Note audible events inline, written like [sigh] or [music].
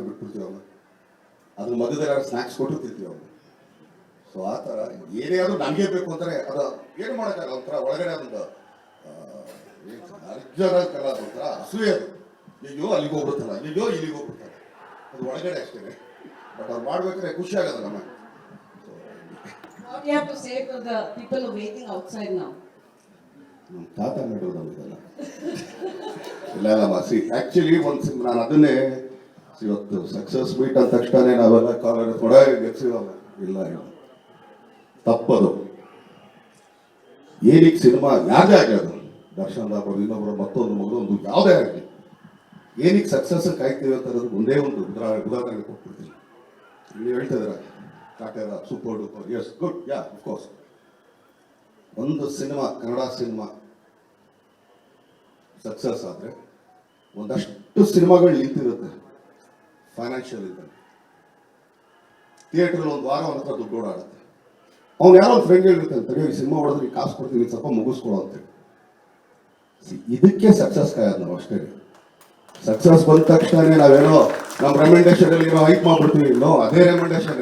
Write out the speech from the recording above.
ರಾತ್ರಿ ಬಿಟ್ಬಿಡ್ತೀವಿ ಅವನು ಅದ್ರ ಮಧ್ಯದಲ್ಲಿ ಸ್ನ್ಯಾಕ್ಸ್ ಕೊಟ್ಟು ತಿಂತೀವಿ ಅವನು ಸೊ ಆ ಥರ ಏನೇ ಆದ್ರೂ ನನಗೆ ಬೇಕು ಅಂದರೆ ಅದು ಏನು ಮಾಡೋಕ್ಕಾಗಲ್ಲ ಒಂಥರ ಒಳಗಡೆ ಒಂದು ಅರ್ಜನಕ್ಕಲ್ಲ ಅದು ಒಂಥರ ಅಸೂಯೆ ಅದು. ಅಯ್ಯೋ ಅಲ್ಲಿಗೆ ಹೋಗ್ಬಿಡ್ತಲ್ಲ ಅಯ್ಯೋ ಇಲ್ಲಿಗೆ ಹೋಗ್ಬಿಡ್ತಾರೆ ಅದು ಒಳಗಡೆ ಅಷ್ಟೇ ಬಟ್ ಅವ್ರು ಮಾಡ್ಬೇಕಾದ್ರೆ ಖುಷಿ ಆಗೋದು ನಮಗೆ? ನಮ್ಮ ತಾತ ನಡುವುದು ನಮಗೆಲ್ಲ [laughs] ಇಲ್ಲ ಇಲ್ಲ ಮಾಸಿ. ಆ್ಯಕ್ಚುಲಿ ಒಂದು ನಾನು ಅದನ್ನೇ ಇವತ್ತು ಸಕ್ಸಸ್ ಮೀಟ್ ಅಂದ ತಕ್ಷಣ ನಾವೆಲ್ಲ ಕಾಲೇಜ್ ಕೊಡ ಗೆಲ್ಸಿವಲ್ಲ ಇಲ್ಲ ಇಲ್ಲ. ತಪ್ಪದು. ಏನಿಕ್ ಸಿನಿಮಾ ಆಗಲಿ ಅದು? ದರ್ಶನ್ ಆಗ್ಬೋದು ಇನ್ನೊಬ್ಬರು ಮತ್ತೊಂದು ಮಗದೊಂದು ಯಾವುದೇ ಆಗಲಿ. ಏನಕ್ಕೆ ಸಕ್ಸಸ್ ಕಾಯ್ತೀವಿ ಅಂತ ಒಂದೇ ಒಂದು ಉದಾಹರಣೆ ಕೊಟ್ಬಿಡ್ತೀನಿ. ನೀವು ಹೇಳ್ತಾ ಇದ್ದೀರ. Kaatera super duper yes good ya of course ಒಂದು ಸಿನಿಮಾ, ಕನ್ನಡ ಸಿನಿಮಾ ಸಕ್ಸಸ್ ಆದರೆ ಒಂದಷ್ಟು ಸಿನಿಮಾಗಳು ನಿಂತಿರುತ್ತೆ. ಫೈನಾನ್ಷಿಯಲ್ ಇದ್ದಾನೆ ಥಿಯೇಟರ್ ಒಂದು ವಾರ ಅವನ ಹತ್ರ ದುಡ್ಡು ಓಡಾಡುತ್ತೆ. ಅವ್ನು ಯಾರೋ ಒಂದು ಫ್ರೆಂಡ್ ಹೇಳಿರ್ತಾನೆ ತಡಿ ಈ ಸಿನಿಮಾ ಹೊಡೆದ್ರೆ ಈ ಕಾಸು ಕೊಡ್ತೀನಿ, ಸ್ವಲ್ಪ ಮುಗಿಸ್ಕೊಳ್ಳೋ ಅಂತೇಳಿ ಇದಕ್ಕೆ ಸಕ್ಸಸ್ ಕಾಯೋದು ನಾವು ಅಷ್ಟೇ. ಸಕ್ಸಸ್ ಬಂದ ತಕ್ಷಣ ನಾವೇನೋ ನಮ್ಮ ರೆಮೆಂಡೇಶನ್ ಅಲ್ಲಿ ಏನೋ ಹೈಕ್ ಮಾಡ್ಬಿಡ್ತೀವಿ. ಇಲ್ಲೋ ಅದೇ ರೆಮೆಂಡೇಶನ್